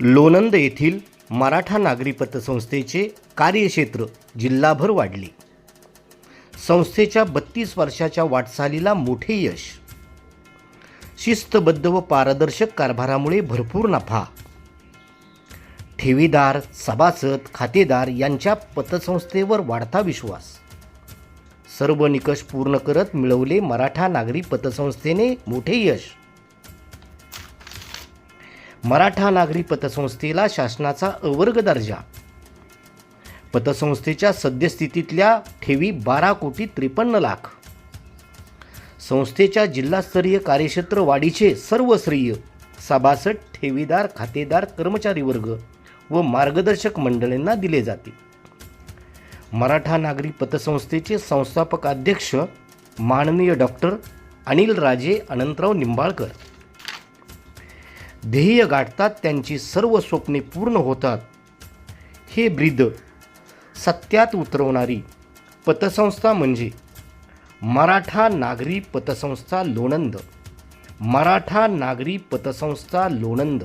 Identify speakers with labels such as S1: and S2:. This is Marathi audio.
S1: लोणंद येथील मराठा नागरी पतसंस्थेचे कार्यक्षेत्र जिल्हाभर वाढले. संस्थेच्या बत्तीस वर्षाच्या वाटचालीला मोठे यश. शिस्तबद्ध व पारदर्शक कारभारामुळे भरपूर नफा. ठेवीदार सभासद खातेदार यांच्या पतसंस्थेवर वाढता विश्वास. सर्व निकष पूर्ण करत मिळवले मराठा नागरी पतसंस्थेने मोठे यश. मराठा नागरी पतसंस्थेला शासनाचा अवर्ग दर्जा. पतसंस्थेच्या सद्यस्थितीतल्या ठेवी बारा कोटी त्रेपन्न लाख. संस्थेच्या जिल्हास्तरीय कार्यक्षेत्र वाढीचे सर्व श्रेय सभासद ठेवीदार खातेदार कर्मचारी वर्ग व मार्गदर्शक मंडळींना दिले जाते. मराठा नागरी पतसंस्थेचे संस्थापक अध्यक्ष माननीय डॉक्टर अनिल राजे अनंतराव निंबाळकर. ध्येय गाठतात त्यांची सर्व स्वप्ने पूर्ण होतात. हे ब्रीद सत्यात उतरवणारी पतसंस्था म्हणजे मराठा नागरी पतसंस्था लोणंद. मराठा नागरी पतसंस्था लोणंद.